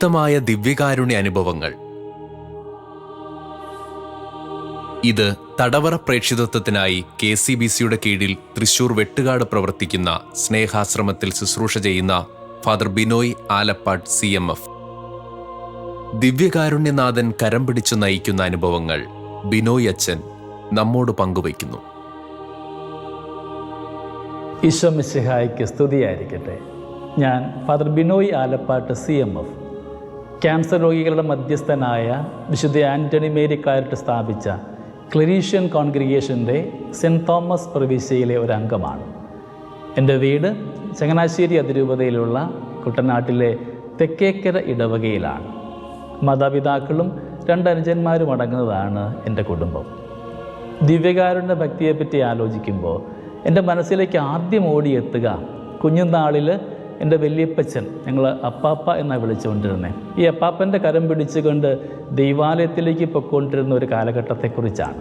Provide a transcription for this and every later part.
ദീപ്തമായ ദിവ്യകാരുണ്യ അനുഭവങ്ങൾ. ഇത് തടവറ പ്രേക്ഷിതത്വത്തിനായി കെ സി ബി സിയുടെ കീഴിൽ തൃശൂർ വെട്ടുകാട് പ്രവർത്തിക്കുന്ന സ്നേഹാശ്രമത്തിൽ ശുശ്രൂഷ ചെയ്യുന്ന father Binoy Alappad C M F. ദിവ്യകാരുണ്യനാഥൻ കരം പിടിച്ചു നയിക്കുന്ന അനുഭവങ്ങൾ ബിനോയ് അച്ഛൻ നമ്മോട് പങ്കുവയ്ക്കുന്നു. ഈശോ മിശിഹായ്ക്ക് സ്തുതിയായിരിക്കട്ടെ. ഞാൻ father Binoy Alappattu C M F. Cancer രോഗികളുടെ മധ്യസ്ഥനായ വിശുദ്ധ ആന്റണി മേരി ക്ലാരറ്റ് സ്ഥാപിച്ച ക്ലിനീഷ്യൻ കോൺഗ്രിഗേഷന്റെ സെന്റ് തോമസ് പ്രവിശ്യയിലെ ഒരു അംഗമാണ് എന്റെ വീട് ചങ്ങനാശ്ശേരി അതിരൂപതയിലുള്ള കുട്ടനാട്ടിലെ തെക്കേക്കര ഇടവകയിലാണ്. മാതാപിതാക്കളും രണ്ടനുജന്മാരും അടങ്ങുന്നതാണ് എന്റെ കുടുംബം. ദിവ്യകാരുണ്യ ഭക്തിയെപ്പറ്റി ആലോചിക്കുമ്പോൾ എന്റെ മനസ്സിലേക്ക് ആദ്യം ഓടിയെത്തുക കുഞ്ഞുനാളിൽ എന്റെ വലിയപ്പച്ചൻ ഞങ്ങൾ അപ്പാപ്പ എന്നാണ് വിളിച്ചുകൊണ്ടിരുന്നത് ഈ അപ്പാപ്പന്റെ കരം പിടിച്ചുകൊണ്ട് ദൈവാലയത്തിലേക്ക് പൊയ്ക്കൊണ്ടിരുന്ന ഒരു കാലഘട്ടത്തെക്കുറിച്ചാണ്.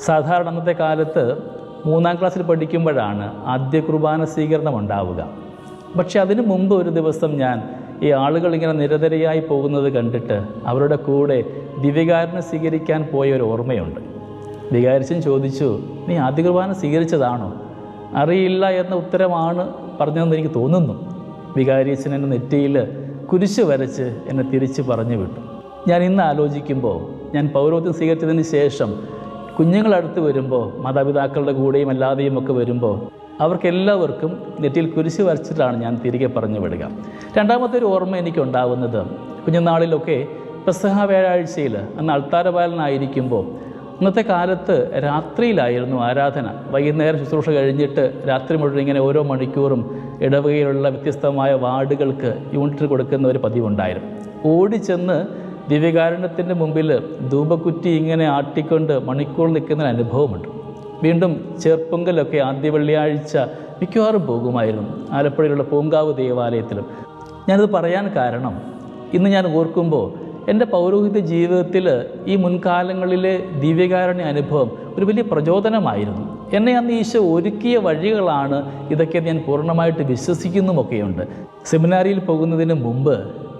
സാധാരണ അന്നത്തെ കാലത്ത് മൂന്നാം ക്ലാസ്സിൽ പഠിക്കുമ്പോഴാണ് ആദ്യ കുർബാന സ്വീകരണം ഉണ്ടാവുക. പക്ഷെ അതിനു മുമ്പ് ഒരു ദിവസം ഞാൻ ഈ ആളുകൾ ഇങ്ങനെ നിരതരയായി പോകുന്നത് കണ്ടിട്ട് അവരുടെ കൂടെ ദിവ്യകാരനെ സ്വീകരിക്കാൻ പോയ ഒരു ഓർമ്മയുണ്ട്. വികാരിച്ചൻ ചോദിച്ചു നീ ആദ്യ കുർബാന സ്വീകരിച്ചതാണോ? അറിയില്ല എന്ന ഉത്തരമാണ് പറഞ്ഞതെന്ന് എനിക്ക് തോന്നുന്നു. വികാരിയച്ഛൻ എന്റെ നെറ്റിയിൽ കുരിശ് വരച്ച് എന്നെ തിരിച്ച് പറഞ്ഞു വിട്ടു. ഞാൻ ഇന്ന് ആലോചിക്കുമ്പോൾ ഞാൻ പൗരോത്യം സ്വീകരിച്ചതിന് ശേഷം കുഞ്ഞുങ്ങളടുത്ത് വരുമ്പോൾ മാതാപിതാക്കളുടെ കൂടെയും അല്ലാതെയും ഒക്കെ വരുമ്പോൾ അവർക്കെല്ലാവർക്കും നെറ്റിയിൽ കുരിശ് വരച്ചിട്ടാണ് ഞാൻ തിരികെ പറഞ്ഞു വിടുക. രണ്ടാമത്തെ ഒരു ഓർമ്മ എനിക്കുണ്ടാവുന്നത് കുഞ്ഞുനാളിലൊക്കെ പെസഹ വ്യാഴാഴ്ചയിൽ അന്ന് അൾത്താരപാലനായിരിക്കുമ്പോൾ ഇന്നത്തെ കാലത്ത് രാത്രിയിലായിരുന്നു ആരാധന. വൈകുന്നേരം ശുശ്രൂഷ കഴിഞ്ഞിട്ട് രാത്രി മുഴുവൻ ഇങ്ങനെ ഓരോ മണിക്കൂറും ഇടവകയിലുള്ള വ്യത്യസ്തമായ വാർഡുകൾക്ക് യൂണിറ്റ് കൊടുക്കുന്ന ഒരു പതിവുണ്ടായിരുന്നു. ഓടി ചെന്ന് ദിവ്യകാരുണ്യത്തിന്റെ മുമ്പിൽ ധൂപക്കുറ്റി ഇങ്ങനെ ആട്ടിക്കൊണ്ട് മണിക്കൂർ നിൽക്കുന്ന അനുഭവമുണ്ട്. വീണ്ടും ചെറുപ്പൊങ്കലൊക്കെ ആദ്യ വെള്ളിയാഴ്ച മിക്കവാറും പോകുമായിരുന്നു. ആലപ്പുഴയിലുള്ള പൂങ്കാവ് ദേവാലയത്തിലും. ഞാനത് പറയാൻ കാരണം ഇന്ന് ഞാൻ ഓർക്കുമ്പോൾ എന്റെ പൗരോഹിത്യ ജീവിതത്തിൽ ഈ മുൻകാലങ്ങളിലെ ദിവ്യകാരുണ്യ അനുഭവം ഒരു വലിയ പ്രചോദനമായിരുന്നു. എന്നെ അന്ന് ഈശോ ഒരുക്കിയ വഴികളാണ് ഇതൊക്കെ ഞാൻ പൂർണമായിട്ട് വിശ്വസിക്കുന്നുമൊക്കെയുണ്ട്. സെമിനാരിയിൽ പോകുന്നതിന് മുമ്പ്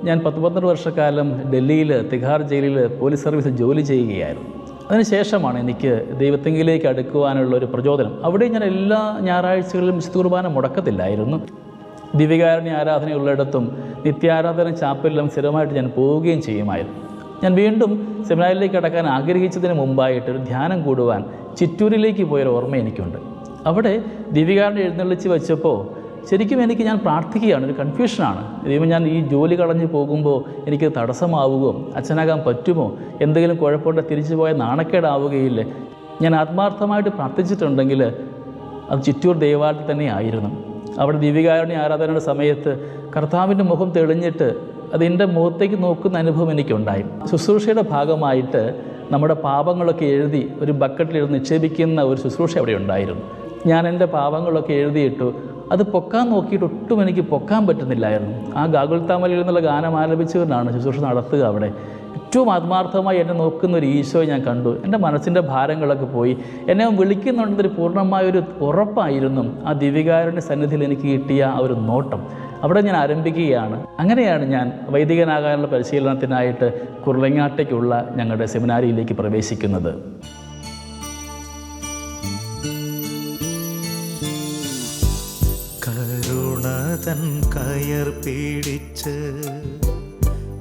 ഞാൻ പത്ത് പന്ത്രണ്ട് വർഷക്കാലം ഡൽഹിയിൽ തിഹാർ ജയിലിൽ പോലീസ് സർവീസിൽ ജോലി ചെയ്യുകയായിരുന്നു. അതിനുശേഷമാണ് എനിക്ക് ദൈവത്തെങ്കിലേക്ക് അടുക്കുവാനുള്ള ഒരു പ്രചോദനം. അവിടെ ഞാൻ എല്ലാ ഞായറാഴ്ചകളിലും വിശുദ്ധ കുർബാന മുടക്കത്തില്ലായിരുന്നു. ദിവ്യകാരുണ്യ ആരാധനയുള്ളിടത്തും നിത്യാരാധന ചാപ്പലിലും സ്ഥിരമായിട്ട് ഞാൻ പോവുകയും ചെയ്യുമായിരുന്നു. ഞാൻ വീണ്ടും സെമിനാരിലേക്ക് കടക്കാൻ ആഗ്രഹിച്ചതിന് മുമ്പായിട്ട് ഒരു ധ്യാനം കൂടുവാൻ ചിറ്റൂരിലേക്ക് പോയൊരു ഓർമ്മ എനിക്കുണ്ട്. അവിടെ ദിവ്യകാരുണ്യം എഴുന്നള്ളിച്ച് വെച്ചപ്പോൾ ശരിക്കും എനിക്ക് ഞാൻ പ്രാർത്ഥിക്കുകയാണ് ഒരു കൺഫ്യൂഷനാണ്. ദൈവം ഞാൻ ഈ ജോലി കളഞ്ഞ് പോകുമ്പോൾ എനിക്ക് തടസ്സമാവുകയോ അച്ഛനാകാൻ പറ്റുമോ? എന്തെങ്കിലും കുഴപ്പമുണ്ട്? തിരിച്ചു പോയ നാണക്കേടാവുകയില്ലേ? ഞാൻ ആത്മാർത്ഥമായിട്ട് പ്രാർത്ഥിച്ചിട്ടുണ്ടെങ്കിൽ അത് ചിറ്റൂർ ദൈവാലയത്തിൽ തന്നെ ആയിരുന്നു. അവിടെ ദിവ്യകാരുണ്യ ആരാധനയുടെ സമയത്ത് കർത്താവിന്റെ മുഖം തെളിഞ്ഞിട്ട് അത് എന്റെ മുഖത്തേക്ക് നോക്കുന്ന അനുഭവം എനിക്കുണ്ടായി. ശുശ്രൂഷയുടെ ഭാഗമായിട്ട് നമ്മുടെ പാപങ്ങളൊക്കെ എഴുതി ഒരു ബക്കറ്റിലിരുന്ന് നിക്ഷേപിക്കുന്ന ഒരു ശുശ്രൂഷ അവിടെ ഉണ്ടായിരുന്നു. ഞാൻ എന്റെ പാപങ്ങളൊക്കെ എഴുതിയിട്ടു അത് പൊക്കാൻ നോക്കിയിട്ട് ഒട്ടും എനിക്ക് പൊക്കാൻ പറ്റുന്നില്ലായിരുന്നു. ആ ഗാഗുൽ താമലയിൽ നിന്നുള്ള ഗാനം ആലപിച്ചവരാണ് ശുശ്രൂഷ നടത്തുക അവിടെ. ഏറ്റവും ആത്മാർത്ഥമായി എന്നെ നോക്കുന്ന ഒരു ഈശോയെ ഞാൻ കണ്ടു. എന്റെ മനസ്സിന്റെ ഭാരങ്ങളൊക്കെ പോയി. എന്നെ വിളിക്കുന്നുണ്ടെന്നൊരു പൂർണമായൊരു ഉറപ്പായിരുന്നു ആ ദിവ്യകാരുണ്യ സന്നിധിയിൽ എനിക്ക് കിട്ടിയ ആ ഒരു നോട്ടം. അവിടെ ഞാൻ ആരംഭിക്കുകയാണ്. അങ്ങനെയാണ് ഞാൻ വൈദികനാകാനുള്ള പരിശീലനത്തിനായിട്ട് കുർലങ്ങാട്ടേക്കുള്ള ഞങ്ങളുടെ സെമിനാരിയിലേക്ക് പ്രവേശിക്കുന്നത്. കരുണതൻ കയർ പിടിച്ച്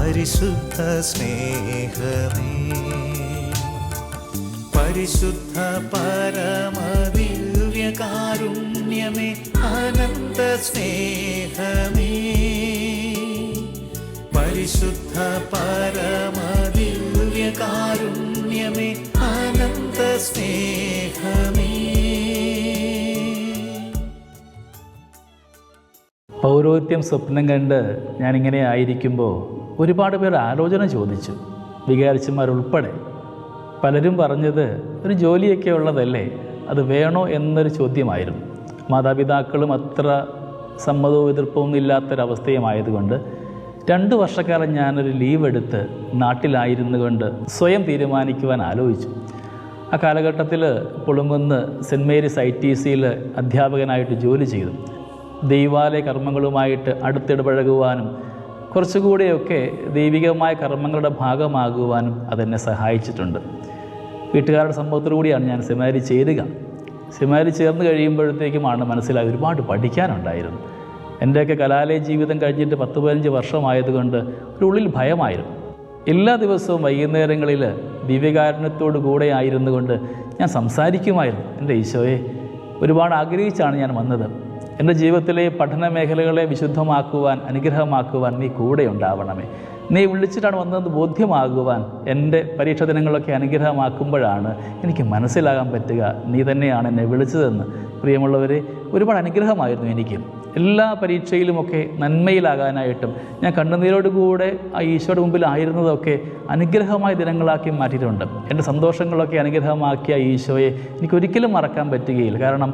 പരിശുദ്ധ സ്നേഹമേ. പരിശുദ്ധ പരമദിവ്യകാരുണ്യമേ അനന്ത സ്നേഹമേ. പരിശുദ്ധ പരമദിവ്യകാരുണ്യമേ അനന്ത സ്നേഹമേ. പൗരോഹിത്യം സ്വപ്നം കണ്ട് ഞാനിങ്ങനെ ആയിരിക്കുമ്പോൾ ഒരുപാട് പേർ ആലോചന ചോദിച്ചു. വികാരിച്ചന്മാരുൾപ്പെടെ പലരും പറഞ്ഞത് ഒരു ജോലിയൊക്കെ ഉള്ളതല്ലേ? അത് വേണോ എന്നൊരു ചോദ്യമായിരുന്നു. മാതാപിതാക്കളും അത്ര സമ്മതവും എതിർപ്പൊന്നും ഇല്ലാത്തൊരവസ്ഥയുമായതുകൊണ്ട് രണ്ട് വർഷക്കാലം ഞാനൊരു ലീവ് എടുത്ത് നാട്ടിലായിരുന്നു കൊണ്ട് സ്വയം തീരുമാനിക്കുവാൻ ആലോചിച്ചു. ആ കാലഘട്ടത്തിൽ Pulinkunnu saint Mary's I T സിയിൽ അധ്യാപകനായിട്ട് ജോലി ചെയ്തു. ദൈവാലയ കർമ്മങ്ങളുമായിട്ട് അടുത്തിടപഴകുവാനും കുറച്ചുകൂടെയൊക്കെ ദൈവികമായ കർമ്മങ്ങളുടെ ഭാഗമാകുവാനും അതെന്നെ സഹായിച്ചിട്ടുണ്ട്. വീട്ടുകാരുടെ സമ്മതത്തോടു കൂടിയാണ് ഞാൻ സെമാരി ചേരുക. സെമാരി ചേർന്ന് കഴിയുമ്പോഴത്തേക്കുമാണ് മനസ്സിലായി ഒരുപാട് പഠിക്കാനുണ്ടായിരുന്നു. എന്റെയൊക്കെ കലാലയ ജീവിതം കഴിഞ്ഞിട്ട് പത്ത് പതിനഞ്ച് വർഷമായതുകൊണ്ട് ഒരു ഉള്ളിൽ ഭയമായിരുന്നു. എല്ലാ ദിവസവും വൈകുന്നേരങ്ങളിൽ ദിവ്യകാരണത്തോടു കൂടെ ആയിരുന്നു കൊണ്ട് ഞാൻ സംസാരിക്കുമായിരുന്നു. എന്റെ ഈശോയെ ഒരുപാട് ആഗ്രഹിച്ചാണ് ഞാൻ വന്നത്. എന്റെ ജീവിതത്തിലെ പഠന മേഖലകളെ വിശുദ്ധമാക്കുവാൻ അനുഗ്രഹമാക്കുവാൻ നീ കൂടെ ഉണ്ടാവണമേ നീ വിളിച്ചിട്ടാണ് വന്നതെന്ന് ബോധ്യമാകുവാൻ എന്റെ പരീക്ഷ ദിനങ്ങളൊക്കെ അനുഗ്രഹമാക്കുമ്പോഴാണ് എനിക്ക് മനസ്സിലാകാൻ പറ്റുക. നീ തന്നെയാണ് എന്നെ വിളിച്ചതെന്ന്. പ്രിയമുള്ളവരെ ഒരുപാട് അനുഗ്രഹമായിരുന്നു എനിക്ക്. എല്ലാ പരീക്ഷയിലുമൊക്കെ നന്മയിലാകാനായിട്ടും ഞാൻ കണ്ണുനീരോടുകൂടെ ആ ഈശോയുടെ മുമ്പിൽ ആയിരുന്നതൊക്കെ അനുഗ്രഹമായ ദിനങ്ങളാക്കി മാറ്റിയിട്ടുണ്ട്. എന്റെ സന്തോഷങ്ങളൊക്കെ അനുഗ്രഹമാക്കിയ ഈശോയെ എനിക്കൊരിക്കലും മറക്കാൻ പറ്റുകയില്ല. കാരണം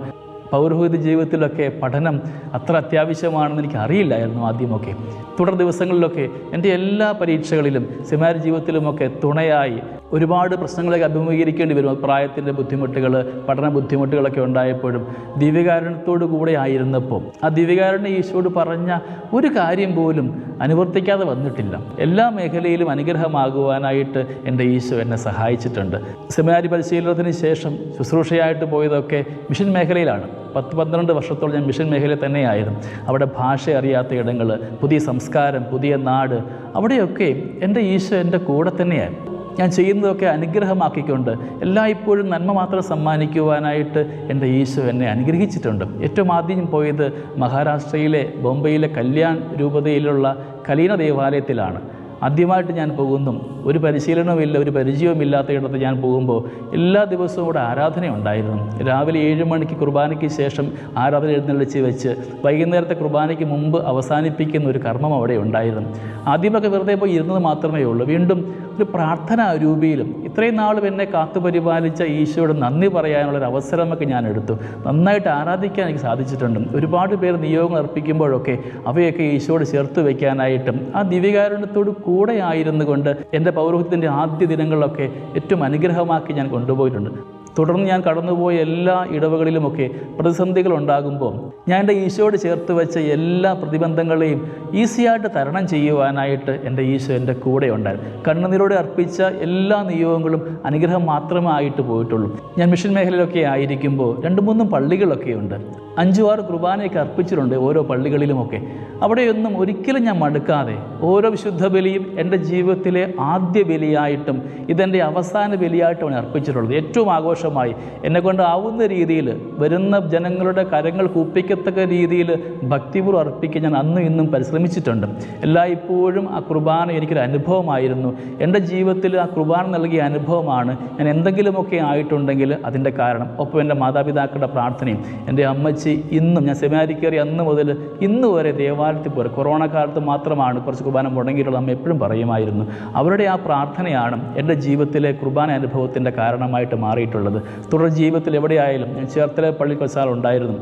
പൗരോഹിത ജീവിതത്തിലൊക്കെ പഠനം അത്ര അത്യാവശ്യമാണെന്ന് എനിക്ക് അറിയില്ലായിരുന്നു ആദ്യമൊക്കെ. തുടർ ദിവസങ്ങളിലൊക്കെ എന്റെ എല്ലാ പരീക്ഷകളിലും സിമാരി ജീവിതത്തിലുമൊക്കെ തുണയായി ഒരുപാട് പ്രശ്നങ്ങളൊക്കെ അഭിമുഖീകരിക്കേണ്ടി വരും. പ്രായത്തിന്റെ ബുദ്ധിമുട്ടുകൾ പഠന ബുദ്ധിമുട്ടുകളൊക്കെ ഉണ്ടായപ്പോഴും ദിവ്യകാരുണ്യത്തോടു കൂടെ ആയിരുന്നപ്പോൾ. ആ ദിവ്യകാരുണ്യ ഈശോട് പറഞ്ഞ ഒരു കാര്യം പോലും അനുവർത്തിക്കാതെ വന്നിട്ടില്ല. എല്ലാ മേഖലയിലും അനുഗ്രഹമാകുവാനായിട്ട് എന്റെ ഈശോ എന്നെ സഹായിച്ചിട്ടുണ്ട്. സെമിനാരി പരിശീലനത്തിന് ശേഷം ശുശ്രൂഷയായിട്ട് പോയതൊക്കെ മിഷൻ മേഖലയിലാണ്. പത്ത് പന്ത്രണ്ട് വർഷത്തോളം ഞാൻ മിഷൻ മേഖലയിൽ തന്നെയായിരുന്നു. അവിടെ ഭാഷ അറിയാത്ത ഇടങ്ങൾ പുതിയ സംസ്കാരം പുതിയ നാട് അവിടെയൊക്കെ എന്റെ ഈശോ എന്റെ കൂടെ തന്നെയായിരുന്നു. ഞാൻ ചെയ്യുന്നതൊക്കെ അനുഗ്രഹമാക്കിക്കൊണ്ട് എല്ലായ്പ്പോഴും നന്മ മാത്രം സമ്മാനിക്കുവാനായിട്ട് എന്റെ ഈശോ എന്നെ അനുഗ്രഹിച്ചിട്ടുണ്ട്. ഏറ്റവും ആദ്യം പോയത് മഹാരാഷ്ട്രയിലെ ബോംബെയിലെ കല്യാൺ രൂപതയിലുള്ള കലീന ദേവാലയത്തിലാണ്. ആദ്യമായിട്ട് ഞാൻ പോകുന്നു ഒരു പരിശീലനവുമില്ല ഒരു പരിചയവുമില്ലാത്ത ഇടത്ത് ഞാൻ പോകുമ്പോൾ എല്ലാ ദിവസവും ഇവിടെ ആരാധന ഉണ്ടായിരുന്നു. രാവിലെ ഏഴ് മണിക്ക് കുർബാനയ്ക്ക് ശേഷം ആരാധന എഴുന്നള്ളിച്ച് വെച്ച് വൈകുന്നേരത്തെ കുർബാനയ്ക്ക് മുമ്പ് അവസാനിപ്പിക്കുന്ന ഒരു കർമ്മം അവിടെ ഉണ്ടായിരുന്നു. ആദ്യമൊക്കെ വെറുതെ പോയി ഇരുന്നത് മാത്രമേ ഉള്ളൂ. വീണ്ടും ഒരു പ്രാർത്ഥന രൂപയിലും ഇത്രയും നാളും എന്നെ കാത്തുപരിപാലിച്ച ഈശോയോട് നന്ദി പറയാനുള്ളൊരു അവസരമൊക്കെ ഞാൻ എടുത്തു. നന്നായിട്ട് ആരാധിക്കാൻ എനിക്ക് സാധിച്ചിട്ടുണ്ട്. ഒരുപാട് പേർ നിയോഗങ്ങൾ അർപ്പിക്കുമ്പോഴൊക്കെ അവയൊക്കെ ഈശോയോട് ചേർത്ത് വയ്ക്കാനായിട്ടും ആ ദിവ്യകാരുണ്യത്തോട് കൂടെ ആയിരുന്നു കൊണ്ട് എന്റെ പൗരോഹിത്യത്തിന്റെ ആദ്യ ദിനങ്ങളിലൊക്കെ ഏറ്റവും അനുഗ്രഹമാക്കി ഞാൻ കൊണ്ടുപോയിട്ടുണ്ട്. തുടർന്ന് ഞാൻ കടന്നുപോയ എല്ലാ ഇടവകളിലുമൊക്കെ പ്രതിസന്ധികൾ ഉണ്ടാകുമ്പോൾ ഞാൻ എന്റെ ഈശോയോട് ചേർത്ത് വെച്ച എല്ലാ പ്രതിബന്ധങ്ങളെയും ഈസിയായിട്ട് തരണം ചെയ്യുവാനായിട്ട് എന്റെ ഈശോ എന്റെ കൂടെ ഉണ്ടായിരുന്നു. കണ്ണുനീരോടെ അർപ്പിച്ച എല്ലാ നിയോഗങ്ങളും അനുഗ്രഹം മാത്രമായിട്ട് പോയിട്ടുള്ളൂ. ഞാൻ മിഷൻ മേഖലയിലൊക്കെ ആയിരിക്കുമ്പോൾ രണ്ട് മൂന്നും പള്ളികളൊക്കെ ഉണ്ട്. അഞ്ചു ആറ് കുർബാനയൊക്കെ അർപ്പിച്ചിട്ടുണ്ട് ഓരോ പള്ളികളിലുമൊക്കെ. അവിടെയൊന്നും ഒരിക്കലും ഞാൻ മടുക്കാതെ ഓരോ വിശുദ്ധ ബലിയും എന്റെ ജീവിതത്തിലെ ആദ്യ ബലിയായിട്ടും ഇതെന്റെ അവസാന ബലിയായിട്ടുമാണ് അർപ്പിച്ചിട്ടുള്ളത്. ഏറ്റവും ആഘോഷമായി എന്നെക്കൊണ്ട് ആവുന്ന രീതിയിൽ വരുന്ന ജനങ്ങളുടെ കരങ്ങൾ കൂപ്പിക്കത്തക്ക രീതിയിൽ ഭക്തിപൂർവം അർപ്പിക്കാൻ ഞാൻ അന്നും ഇന്നും പരിശ്രമിച്ചിട്ടുണ്ട്. എല്ലായ്പ്പോഴും ആ കുർബാന എനിക്കൊരു അനുഭവമായിരുന്നു. എന്റെ ജീവിതത്തിൽ ആ കുർബാന നൽകിയ അനുഭവമാണ്. ഞാൻ എന്തെങ്കിലുമൊക്കെ ആയിട്ടുണ്ടെങ്കിൽ അതിന്റെ കാരണം ഒപ്പം എന്റെ മാതാപിതാക്കളുടെ പ്രാർത്ഥനയും എന്റെ അമ്മച്ചി ഇന്നും ഞാൻ സെമിനാരി കയറി അന്ന് മുതൽ ഇന്ന് വരെ ദേവാലയത്തിൽ പോരെ കൊറോണ കാലത്ത് മാത്രമാണ് കുറച്ച് കുർബാന മുടങ്ങിയിട്ടുള്ള അമ്മ എപ്പോഴും പറയുമായിരുന്നു അവരുടെ ആ പ്രാർത്ഥനയാണ് എന്റെ ജീവിതത്തിലെ കുർബാന അനുഭവത്തിന്റെ കാരണമായിട്ട് മാറിയിട്ടുള്ളത്. തുടർ ജീവിതത്തിൽ എവിടെയായാലും ഞാൻ ചേർത്തല പള്ളി കൊച്ചാൽ ഉണ്ടായിരുന്നു.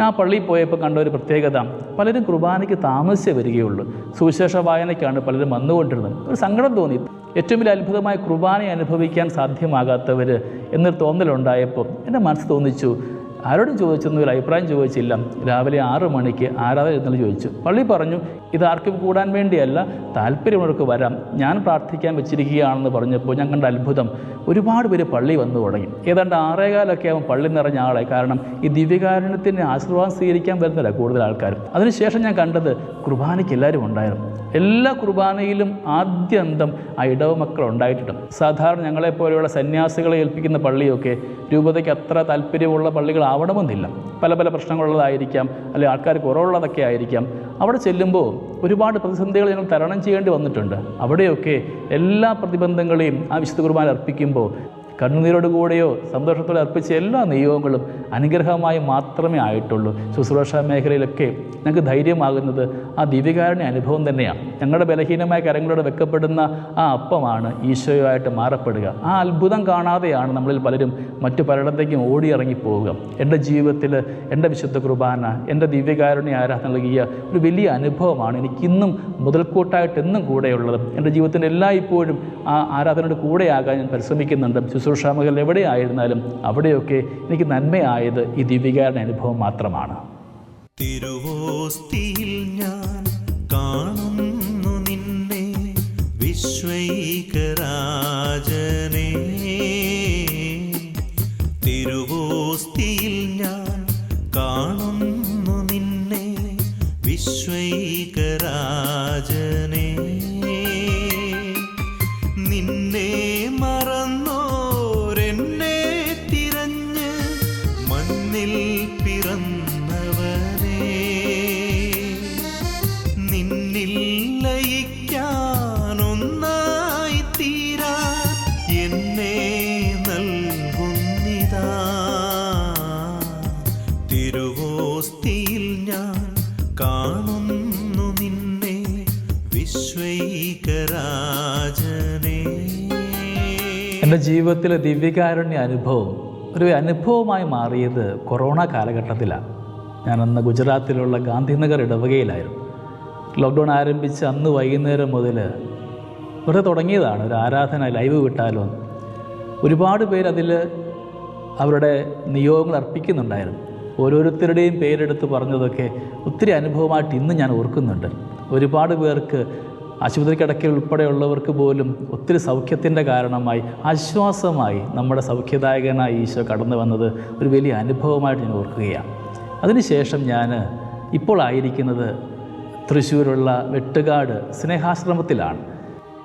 ഞാൻ പള്ളിയിൽ പോയപ്പോൾ കണ്ട ഒരു പ്രത്യേകത പലരും കുർബാനയ്ക്ക് താമസിച്ചേ വരികയുള്ളൂ. സുവിശേഷ വായനയ്ക്കാണ് പലരും വന്നുകൊണ്ടിരുന്നത്. ഒരു സങ്കടം തോന്നി. ഏറ്റവും വലിയ അത്ഭുതമായ കുർബാന അനുഭവിക്കാൻ സാധ്യമാകാത്തവർ എന്നൊരു തോന്നലുണ്ടായപ്പോൾ എന്റെ മനസ്സ് തോന്നിച്ചു ആരോടും ചോദിച്ചൊന്നും ഒരു അഭിപ്രായം ചോദിച്ചില്ല. രാവിലെ ആറ് മണിക്ക് ആരാധന എഴുന്നള്ളി ചോദിച്ചു. പള്ളി പറഞ്ഞു ഇത് ആർക്കും കൂടാൻ വേണ്ടിയല്ല താല്പര്യമുള്ളവർക്ക് വരാം. ഞാൻ പ്രാർത്ഥിക്കാൻ വെച്ചിരിക്കുകയാണെന്ന് പറഞ്ഞപ്പോൾ ഞാൻ കണ്ട അത്ഭുതം. ഒരുപാട് പേര് പള്ളി വന്നു തുടങ്ങി. ഏതാണ്ട് ആറേകാലൊക്കെ ആവും പള്ളി നിറഞ്ഞ ആളെ. കാരണം ഈ ദിവ്യകാരുണ്യത്തിന് ആശീർവാദം സ്വീകരിക്കാൻ വരുന്നില്ല കൂടുതൽ ആൾക്കാരും അതിനുശേഷം ഞാൻ കണ്ടത് കുർബാനയ്ക്ക് എല്ലാവരും ഉണ്ടായിരുന്നു. എല്ലാ കുർബാനയിലും ആദ്യന്തം ആ ഇടവ മക്കൾ ഉണ്ടായിട്ടുണ്ട്. സാധാരണ ഞങ്ങളെപ്പോലെയുള്ള സന്യാസികളെ ഏൽപ്പിക്കുന്ന പള്ളിയൊക്കെ രൂപതയ്ക്ക് അത്ര താല്പര്യമുള്ള പള്ളികളാവണമെന്നില്ല. പല പല പ്രശ്നങ്ങളുള്ളതായിരിക്കാം അല്ലെങ്കിൽ ആൾക്കാർ കുറവുള്ളതൊക്കെ ആയിരിക്കാം. അവിടെ ചെല്ലുമ്പോൾ ഒരുപാട് പ്രതിസന്ധികൾ ഞങ്ങൾ തരണം ചെയ്യേണ്ടി വന്നിട്ടുണ്ട്. അവിടെയൊക്കെ എല്ലാ പ്രതിബന്ധങ്ങളെയും ആ വിശുദ്ധ കുർബാന അർപ്പിക്കുമ്പോൾ കണ്ണുനീരോടുകൂടെയോ സന്തോഷത്തോടെ അർപ്പിച്ച എല്ലാ നിയോഗങ്ങളും അനുഗ്രഹമായി മാത്രമേ ആയിട്ടുള്ളൂ. ശുശ്രൂഷ മേഖലയിലൊക്കെ ഞങ്ങൾക്ക് ധൈര്യമാകുന്നത് ആ ദിവ്യകാരുണ്യ അനുഭവം തന്നെയാണ്. ഞങ്ങളുടെ ബലഹീനമായ കരങ്ങളോട് വെക്കപ്പെടുന്ന ആ അപ്പമാണ് ഈശോയുമായിട്ട് മാറപ്പെടുക. ആ അത്ഭുതം കാണാതെയാണ് നമ്മളിൽ പലരും മറ്റു പലയിടത്തേക്കും ഓടിയിറങ്ങിപ്പോവുക. എന്റെ ജീവിതത്തിൽ എന്റെ വിശുദ്ധ കുർബാന എന്റെ ദിവ്യകാരുണ്യ ആരാധന നൽകിയ ഒരു വലിയ അനുഭവമാണ് എനിക്കിന്നും മുതൽക്കൂട്ടായിട്ട് എന്നും കൂടെയുള്ളത്. എന്റെ ജീവിതത്തിന്റെ എല്ലാ ഇപ്പോഴും ആ ആരാധനയുടെ കൂടെയാകാൻ ഞാൻ പരിശ്രമിക്കുന്നുണ്ട്. ശുശ്രൂഷ മേഖല എവിടെയായിരുന്നാലും അവിടെയൊക്കെ എനിക്ക് നന്മയായത് ഈ ദിവ്യകാരുടെ അനുഭവം മാത്രമാണ്. തിരുവോസ്തിയിൽ ഞാൻ കാണുന്നു നിന്നെ വിശ്വൈകരാജനെ എന്റെ ജീവിതത്തിലെ ദിവ്യകാരുണ്യ അനുഭവം ഒരു അനുഭവമായി മാറിയത് കൊറോണ കാലഘട്ടത്തിലാണ്. ഞാനന്ന് ഗുജറാത്തിലുള്ള ഗാന്ധിനഗർ ഇടവകയിലായിരുന്നു. ലോക്ക്ഡൗൺ ആരംഭിച്ച് അന്ന് വൈകുന്നേരം മുതൽ വെറുതെ തുടങ്ങിയതാണ്. ഒരു ആരാധന ലൈവ് വിട്ടാലോ ഒരുപാട് പേര് അതിൽ അവരുടെ നിയോഗങ്ങൾ അർപ്പിക്കുന്നുണ്ടായിരുന്നു. ഓരോരുത്തരുടെയും പേരെടുത്ത് പറഞ്ഞതൊക്കെ ഒത്തിരി അനുഭവമായിട്ട് ഇന്ന് ഞാൻ ഓർക്കുന്നുണ്ട്. ഒരുപാട് പേർക്ക് ആശുപത്രി കിടക്കൽ ഉൾപ്പെടെയുള്ളവർക്ക് പോലും ഒത്തിരി സൗഖ്യത്തിന്റെ കാരണമായി ആശ്വാസമായി നമ്മുടെ സൗഖ്യദായകനായ ഈശോ കടന്നു വന്നത് ഒരു വലിയ അനുഭവമായിട്ട് ഞാൻ ഓർക്കുകയാണ്. അതിനുശേഷം ഞാൻ ഇപ്പോൾ ആയിരിക്കുന്നത് തൃശ്ശൂരുള്ള വെട്ടുകാട് സ്നേഹാശ്രമത്തിലാണ്.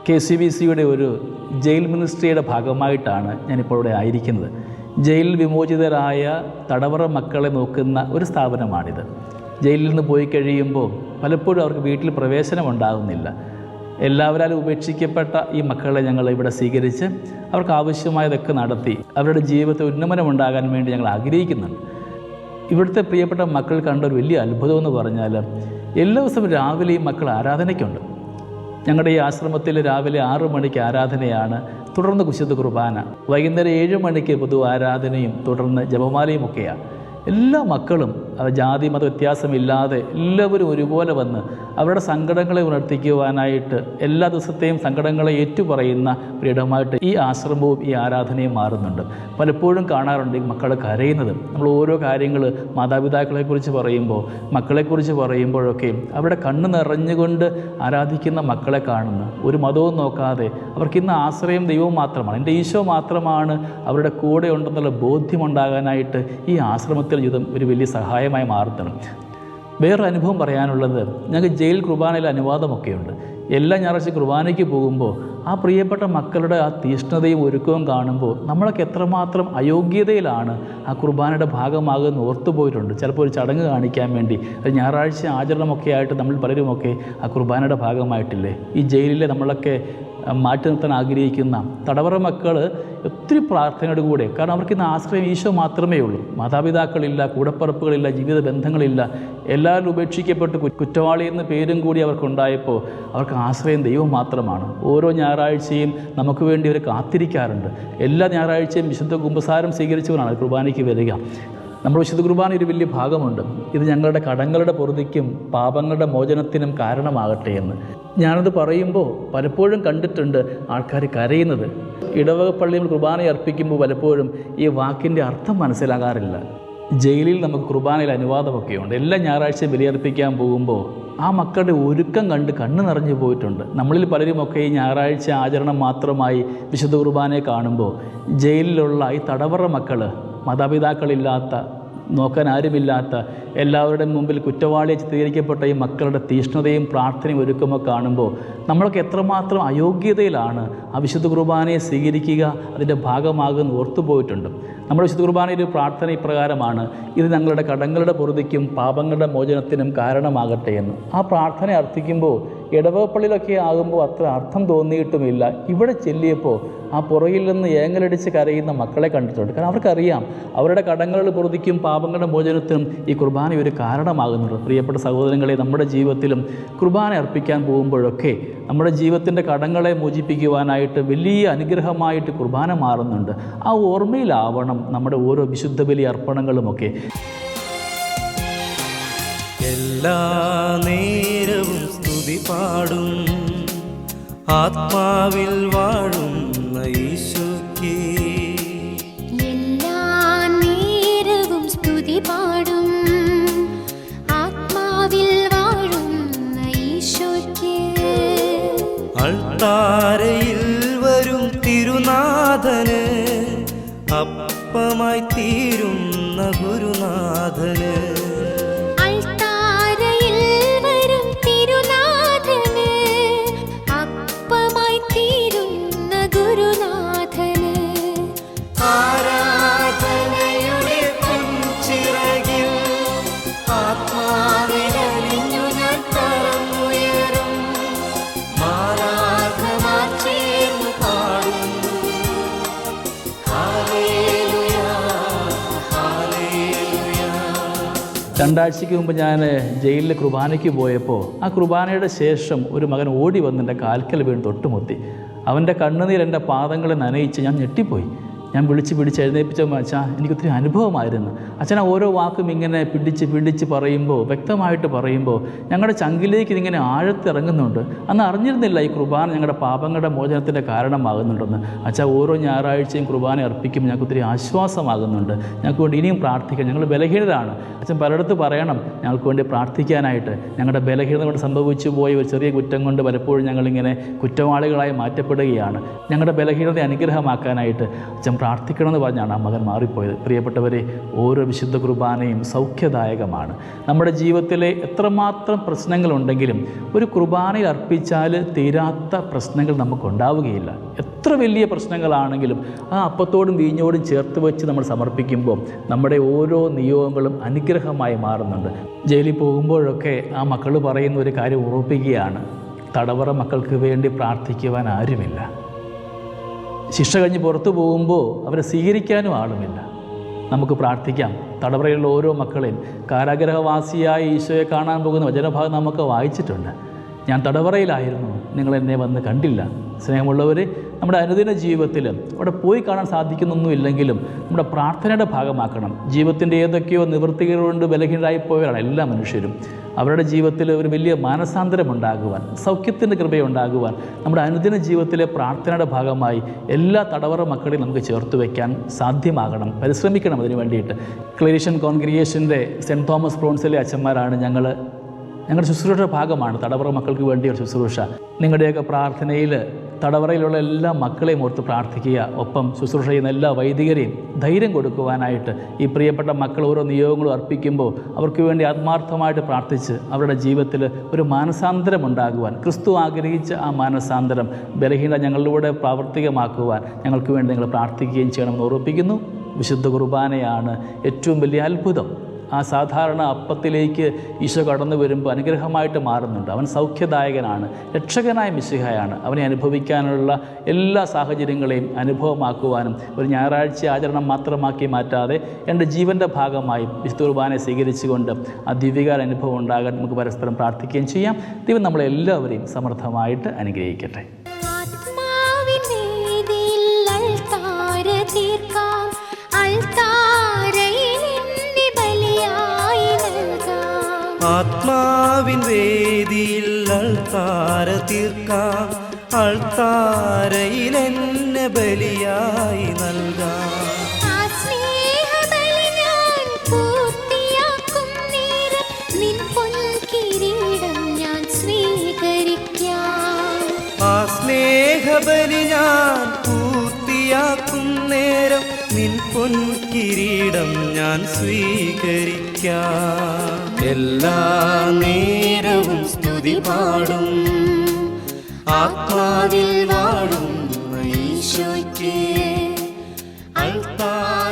കെ സി ബി സിയുടെ ഒരു ജയിൽ മിനിസ്ട്രിയുടെ ഭാഗമായിട്ടാണ് ഞാനിപ്പോൾ ഇവിടെ ആയിരിക്കുന്നത്. ജയിൽ വിമോചിതരായ തടവറ മക്കളെ നോക്കുന്ന ഒരു സ്ഥാപനമാണിത്. ജയിലിൽ നിന്ന് പോയി കഴിയുമ്പോൾ പലപ്പോഴും അവർക്ക് വീട്ടിൽ പ്രവേശനം ഉണ്ടാകുന്നില്ല എല്ലാവരാലും ഉപേക്ഷിക്കപ്പെട്ട ഈ മക്കളെ ഞങ്ങൾ ഇവിടെ സ്വീകരിച്ച് അവർക്ക് ആവശ്യമായതൊക്കെ നടത്തി അവരുടെ ജീവിതത്തിൽ ഉന്നമനമുണ്ടാകാൻ വേണ്ടി ഞങ്ങൾ ആഗ്രഹിക്കുന്നുണ്ട്. ഇവിടുത്തെ പ്രിയപ്പെട്ട മക്കൾ കണ്ട ഒരു വലിയ അത്ഭുതം എന്ന് പറഞ്ഞാൽ എല്ലാ ദിവസവും രാവിലെ ഈ മക്കൾ ആരാധനയ്ക്കുണ്ട്. ഞങ്ങളുടെ ഈ ആശ്രമത്തിൽ രാവിലെ ആറു മണിക്ക് ആരാധനയാണ് തുടർന്ന് കുശുദ്ധ കുർബാന. വൈകുന്നേരം ഏഴ് മണിക്ക് പൊതു ആരാധനയും തുടർന്ന് ജപമാലയും ഒക്കെയാണ്. എല്ലാ മക്കളും അവർ ജാതി മത വ്യത്യാസമില്ലാതെ എല്ലാവരും ഒരുപോലെ വന്ന് അവരുടെ സങ്കടങ്ങളെ ഉണർത്തിക്കുവാനായിട്ട് എല്ലാ ദിവസത്തെയും സങ്കടങ്ങളെ ഏറ്റുപറയുന്ന ഒരിടമായിട്ട് ഈ ആശ്രമവും ഈ ആരാധനയും മാറുന്നുണ്ട്. പലപ്പോഴും കാണാറുണ്ട് ഈ മക്കൾ കരയുന്നത്. നമ്മൾ ഓരോ കാര്യങ്ങൾ മാതാപിതാക്കളെക്കുറിച്ച് പറയുമ്പോൾ മക്കളെക്കുറിച്ച് പറയുമ്പോഴൊക്കെ അവരുടെ കണ്ണ് നിറഞ്ഞുകൊണ്ട് ആരാധിക്കുന്ന മക്കളെ കാണുന്നു ഒരു മതവും നോക്കാതെ അവർക്ക് ഇന്ന് ആശ്രയം ദൈവം മാത്രമാണ്. എന്റെ ഈശോ മാത്രമാണ് അവരുടെ കൂടെ ഉണ്ടെന്നുള്ള ബോധ്യമുണ്ടാകാനായിട്ട് ഈ ആശ്രമത്തിൽ ജീവിതം ഒരു വലിയ സഹായമായി മാറുത്തണം. വേറൊരു അനുഭവം പറയാനുള്ളത് ഞങ്ങൾക്ക് ജയിൽ കുർബാനയിൽ അനുവാദമൊക്കെയുണ്ട്. എല്ലാ ഞായറാഴ്ച കുർബാനയ്ക്ക് പോകുമ്പോൾ ആ പ്രിയപ്പെട്ട മക്കളുടെ ആ തീഷ്ണതയും ഒരുക്കവും കാണുമ്പോൾ നമ്മളൊക്കെ എത്രമാത്രം അയോഗ്യതയിലാണ് ആ കുർബാനയുടെ ഭാഗമാകുന്ന ഓർത്തുപോയിട്ടുണ്ട് ചിലപ്പോൾ ഒരു ചടങ്ങ് കാണിക്കാൻ വേണ്ടി ഒരു ഞായറാഴ്ച ആചരണമൊക്കെ ആയിട്ട് നമ്മൾ പലരുമൊക്കെ ആ കുർബാനയുടെ ഭാഗമായിട്ടില്ലേ? ഈ ജയിലിലെ നമ്മളൊക്കെ മാറ്റി നിർത്താൻ ആഗ്രഹിക്കുന്ന തടവറ മക്കൾ ഒത്തിരി പ്രാർത്ഥനയോട് കൂടെ കാരണം അവർക്ക് ഇന്ന് ആശ്രയം ഈശോ മാത്രമേ ഉള്ളൂ. മാതാപിതാക്കളില്ല കൂടപ്പറപ്പുകളില്ല ജീവിത ബന്ധങ്ങളില്ല എല്ലാവരും ഉപേക്ഷിക്കപ്പെട്ട് കുറ്റവാളി എന്ന പേരും കൂടി അവർക്കുണ്ടായപ്പോൾ അവർക്ക് ആശ്രയം ദൈവം മാത്രമാണ്. ഓരോ ഞായറാഴ്ചയും നമുക്ക് വേണ്ടി അവർ കാത്തിരിക്കാറുണ്ട്. എല്ലാ ഞായറാഴ്ചയും വിശുദ്ധ കുമ്പസാരം സ്വീകരിച്ചവരാണ്. കുർബാനയ്ക്ക് വരിക. നമ്മുടെ വിശുദ്ധ കുർബാന ഒരു വലിയ ഭാഗമുണ്ട്. ഇത് ഞങ്ങളുടെ കടങ്ങളുടെ പൊറുതിക്കും പാപങ്ങളുടെ മോചനത്തിനും കാരണമാകട്ടെ എന്ന്. ഞാനത് പറയുമ്പോൾ പലപ്പോഴും കണ്ടിട്ടുണ്ട് ആൾക്കാർ കരയുന്നത്. ഇടവക പള്ളിയിൽ കുർബാന അർപ്പിക്കുമ്പോൾ പലപ്പോഴും ഈ വാക്കിന്റെ അർത്ഥം മനസ്സിലാകാറില്ല. ജയിലിൽ നമുക്ക് കുർബാനയിൽ അനുവാദമൊക്കെയുണ്ട് എല്ലാ ഞായറാഴ്ചയും ബലിയർപ്പിക്കാൻ പോകുമ്പോൾ ആ മക്കളുടെ ഒരുക്കം കണ്ട് കണ്ണ് നിറഞ്ഞു പോയിട്ടുണ്ട്. നമ്മളിൽ പലരുമൊക്കെ ഈ ഞായറാഴ്ച ആചരണം മാത്രമായി വിശുദ്ധ കുർബാനയെ കാണുമ്പോൾ ജയിലിലുള്ള ഈ തടവറ മക്കൾ മാതാപിതാക്കളില്ലാത്ത നോക്കാൻ ആരുമില്ലാത്ത എല്ലാവരുടെയും മുമ്പിൽ കുറ്റവാളിയെ ചിത്രീകരിക്കപ്പെട്ട ഈ മക്കളുടെ തീഷ്ണതയും പ്രാർത്ഥനയും ഒരുക്കുമൊക്കെ കാണുമ്പോൾ നമ്മളൊക്കെ എത്രമാത്രം അയോഗ്യതയിലാണ് ആ വിശുദ്ധ കുർബാനയെ സ്വീകരിക്കുക അതിന്റെ ഭാഗമാകുന്ന ഓർത്തുപോയിട്ടുണ്ട്. നമ്മുടെ വിശുദ്ധ കുർബാനയുടെ പ്രാർത്ഥന ഇപ്രകാരമാണ് ഇത് ഞങ്ങളുടെ കടങ്ങളുടെ പൊറുതിക്കും പാപങ്ങളുടെ മോചനത്തിനും കാരണമാകട്ടെ എന്ന്. ആ പ്രാർത്ഥന അർത്ഥിക്കുമ്പോൾ ഇടവപ്പള്ളിയിലൊക്കെ ആകുമ്പോൾ അത്ര അർത്ഥം തോന്നിയിട്ടുമില്ല. ഇവിടെ ചെല്ലിയപ്പോൾ ആ പുറകിൽ നിന്ന് ഏങ്ങലടിച്ച് കരയുന്ന മക്കളെ കണ്ടിട്ടുണ്ട്. കാരണം അവർക്കറിയാം അവരുടെ കടങ്ങളുടെ പൊറുതിക്കും പാപങ്ങളുടെ മോചനത്തിനും ഈ കുർബാന ഒരു കാരണമാകുന്നുണ്ട്. പ്രിയപ്പെട്ട സഹോദരങ്ങളെ നമ്മുടെ ജീവിതത്തിലും കുർബാന അർപ്പിക്കാൻ പോകുമ്പോഴൊക്കെ നമ്മുടെ ജീവിതത്തിന്റെ കടങ്ങളെ മോചിപ്പിക്കുവാനായിട്ട് വലിയ അനുഗ്രഹമായിട്ട് കുർബാന മാറുന്നുണ്ട്. ആ ഓർമ്മയിലാവണം നമ്മുടെ ഓരോ വിശുദ്ധ ബലി അർപ്പണങ്ങളുമൊക്കെ. എല്ലാ നേരവും സ്തുതി പാടും. ആത്മാവിൽ വാഴുന്ന എല്ലാ നേരവും സ്തുതി പാടും. ആത്മാവിൽ വാഴുന്ന അൾത്താരയിൽ വരും തിരുനാഥന് അപ്പമായി തീരുന്ന ഗുരുനാഥന്. രണ്ടാഴ്ചയ്ക്ക് മുമ്പ് ഞാൻ ജയിലിൽ കുർബാനയ്ക്ക് പോയപ്പോൾ ആ കുർബാനയുടെ ശേഷം ഒരു മകൻ ഓടി വന്ന് കാൽക്കൽ വീണ് തൊട്ടുമുത്തി അവന്റെ കണ്ണുനീർ എന്റെ പാദങ്ങളെ നനയിച്ച് ഞാൻ ഞെട്ടിപ്പോയി. ഞാൻ വിളിച്ച് പിടിച്ച് എഴുന്നേപ്പിച്ച അച്ഛാ എനിക്കൊത്തിരി അനുഭവമായിരുന്നു. അച്ഛൻ ഓരോ വാക്കും ഇങ്ങനെ പിടിച്ച് പിടിച്ച് പറയുമ്പോൾ വ്യക്തമായിട്ട് പറയുമ്പോൾ ഞങ്ങളുടെ ചങ്കിലേക്ക് ഇതിങ്ങനെ ആഴത്തിറങ്ങുന്നുണ്ട്. അന്ന് അറിഞ്ഞിരുന്നില്ല ഈ കുർബാന ഞങ്ങളുടെ പാപങ്ങളുടെ മോചനത്തിന്റെ കാരണമാകുന്നുണ്ടെന്ന്. അച്ഛാ ഓരോ ഞായറാഴ്ചയും കുർബാന അർപ്പിക്കുമ്പോൾ ഞങ്ങൾക്ക് ഒത്തിരി ആശ്വാസമാകുന്നുണ്ട്. ഞങ്ങൾക്ക് വേണ്ടി ഇനിയും പ്രാർത്ഥിക്കാം ഞങ്ങൾ ബലഹീനരാണ്. അച്ഛൻ പലയിടത്ത് പറയണം ഞങ്ങൾക്ക് വേണ്ടി പ്രാർത്ഥിക്കാനായിട്ട്. ഞങ്ങളുടെ ബലഹീനത കൊണ്ട് സംഭവിച്ചു പോയ ഒരു ചെറിയ കുറ്റം കൊണ്ട് പലപ്പോഴും ഞങ്ങളിങ്ങനെ കുറ്റവാളികളായി മാറ്റപ്പെടുകയാണ്. ഞങ്ങളുടെ ബലഹീനത അനുഗ്രഹമാക്കാനായിട്ട് അച്ഛൻ പ്രാർത്ഥിക്കണമെന്ന് പറഞ്ഞാണ് ആ മകൻ മാറിപ്പോയത്. പ്രിയപ്പെട്ടവരെ ഓരോ വിശുദ്ധ കുർബാനയും സൗഖ്യദായകമാണ്. നമ്മുടെ ജീവിതത്തിലെ എത്രമാത്രം പ്രശ്നങ്ങളുണ്ടെങ്കിലും ഒരു കുർബാനയിൽ അർപ്പിച്ചാൽ തീരാത്ത പ്രശ്നങ്ങൾ നമുക്കുണ്ടാവുകയില്ല. എത്ര വലിയ പ്രശ്നങ്ങളാണെങ്കിലും ആ അപ്പത്തോടും വീഞ്ഞോടും ചേർത്ത് വെച്ച് നമ്മൾ സമർപ്പിക്കുമ്പോൾ നമ്മുടെ ഓരോ നിയോഗങ്ങളും അനുഗ്രഹമായി മാറുന്നുണ്ട്. ജയിലിൽ പോകുമ്പോഴൊക്കെ ആ മക്കൾ പറയുന്ന ഒരു കാര്യം ഉറപ്പിക്കുകയാണ്. തടവറ മക്കൾക്ക് വേണ്ടി പ്രാർത്ഥിക്കുവാൻ ആരുമില്ല. ശിക്ഷ കഴിഞ്ഞ് പുറത്തു പോകുമ്പോൾ അവരെ സ്വീകരിക്കാനും ആളുമില്ല. നമുക്ക് പ്രാർത്ഥിക്കാം. തടവറയിലുള്ള ഓരോ മക്കളെയും കാരാഗ്രഹവാസിയായി ഈശോയെ കാണാൻ പോകുന്ന വചനഭാഗം നമുക്ക് വായിച്ചിട്ടുണ്ട്. ഞാൻ തടവറയിലായിരുന്നു. നിങ്ങൾ എന്നെ വന്ന് കണ്ടില്ല. സ്നേഹമുള്ളവർ നമ്മുടെ അനുദിന ജീവിതത്തിൽ അവിടെ പോയി കാണാൻ സാധിക്കുന്നൊന്നുമില്ലെങ്കിലും നമ്മുടെ പ്രാർത്ഥനയുടെ ഭാഗമാക്കണം. ജീവിതത്തിന്റെ ഏതൊക്കെയോ നിവൃത്തികൾ കൊണ്ട് ബലഹീനരായി പോയവരാണ് എല്ലാ മനുഷ്യരും. അവരുടെ ജീവിതത്തിൽ ഒരു വലിയ മാനസാന്തരം ഉണ്ടാകുവാൻ സൗഖ്യത്തിന്റെ കൃപയുണ്ടാകുവാൻ നമ്മുടെ അനുദിന ജീവിതത്തിലെ പ്രാർത്ഥനയുടെ ഭാഗമായി എല്ലാ തടവറ മക്കളെയും നമുക്ക് ചേർത്ത് വയ്ക്കാൻ സാധ്യമാകണം. പരിശ്രമിക്കണം അതിന് വേണ്ടിയിട്ട്. ക്ലേഷ്യൻ കോൺഗ്രിയേഷന്റെ സെന്റ് തോമസ് പ്രോൺസിലെ അച്ഛന്മാരാണ് ഞങ്ങൾ ഞങ്ങളുടെ ശുശ്രൂഷയുടെ ഭാഗമാണ് തടവറ മക്കൾക്ക് വേണ്ടിയുള്ള ശുശ്രൂഷ. നിങ്ങളുടെയൊക്കെ പ്രാർത്ഥനയിൽ തടവറയിലുള്ള എല്ലാ മക്കളെയും ഓർത്ത് പ്രാർത്ഥിക്കുക. ഒപ്പം ശുശ്രൂഷ ചെയ്യുന്ന എല്ലാ വൈദികരെയും ധൈര്യം കൊടുക്കുവാനായിട്ട് ഈ പ്രിയപ്പെട്ട മക്കൾ ഓരോ നിയോഗങ്ങളും അർപ്പിക്കുമ്പോൾ അവർക്ക് വേണ്ടി ആത്മാർത്ഥമായിട്ട് പ്രാർത്ഥിച്ച് അവരുടെ ജീവിതത്തിൽ ഒരു മാനസാന്തരം ഉണ്ടാകുവാൻ ക്രിസ്തു ആഗ്രഹിച്ച ആ മാനസാന്തരം ബലഹീനത ഞങ്ങളിലൂടെ പ്രാവർത്തികമാക്കുവാൻ ഞങ്ങൾക്ക് വേണ്ടി നിങ്ങൾ പ്രാർത്ഥിക്കുകയും ചെയ്യണമെന്ന് ഓർമ്മിപ്പിക്കുന്നു. വിശുദ്ധ കുർബാനയാണ് ഏറ്റവും വലിയ അത്ഭുതം. ആ സാധാരണ അപ്പത്തിലേക്ക് ഈശോ കടന്നു വരുമ്പോൾ അനുഗ്രഹമായിട്ട് മാറുന്നുണ്ട്. അവൻ സൗഖ്യദായകനാണ് രക്ഷകനായ മിശിഹായാണ്. അവനെ അനുഭവിക്കാനുള്ള എല്ലാ സാഹചര്യങ്ങളെയും അനുഭവമാക്കുവാനും ഒരു ഞായറാഴ്ച ആചരണം മാത്രമാക്കി മാറ്റാതെ എന്റെ ജീവന്റെ ഭാഗമായി വിശുദ്ധ കുർബാനെ സ്വീകരിച്ചുകൊണ്ട് ആ ദിവ്യകാല അനുഭവം ഉണ്ടാകാൻ നമുക്ക് പരസ്പരം പ്രാർത്ഥിക്കുകയും ചെയ്യാം. ദൈവം നമ്മളെല്ലാവരെയും സമർത്ഥമായിട്ട് അനുഗ്രഹിക്കട്ടെ. ആത്മാവിൻ വേദിയിൽ അൾത്താര തീർക്കാം. അൾത്താരയിൽ എന്നെ ബലിയായി നൽകാം. ആ സ്നേഹബലി ഞാൻ പൂർത്തിയാക്കും പൊൻകിരീടം ഞാൻ സ്വീകരിക്കാം. എല്ലാ നേരവും സ്തുതി പാടും. ആത്മാവിൽ വാടും ഈശോയ്ക്ക്. അൾത്താ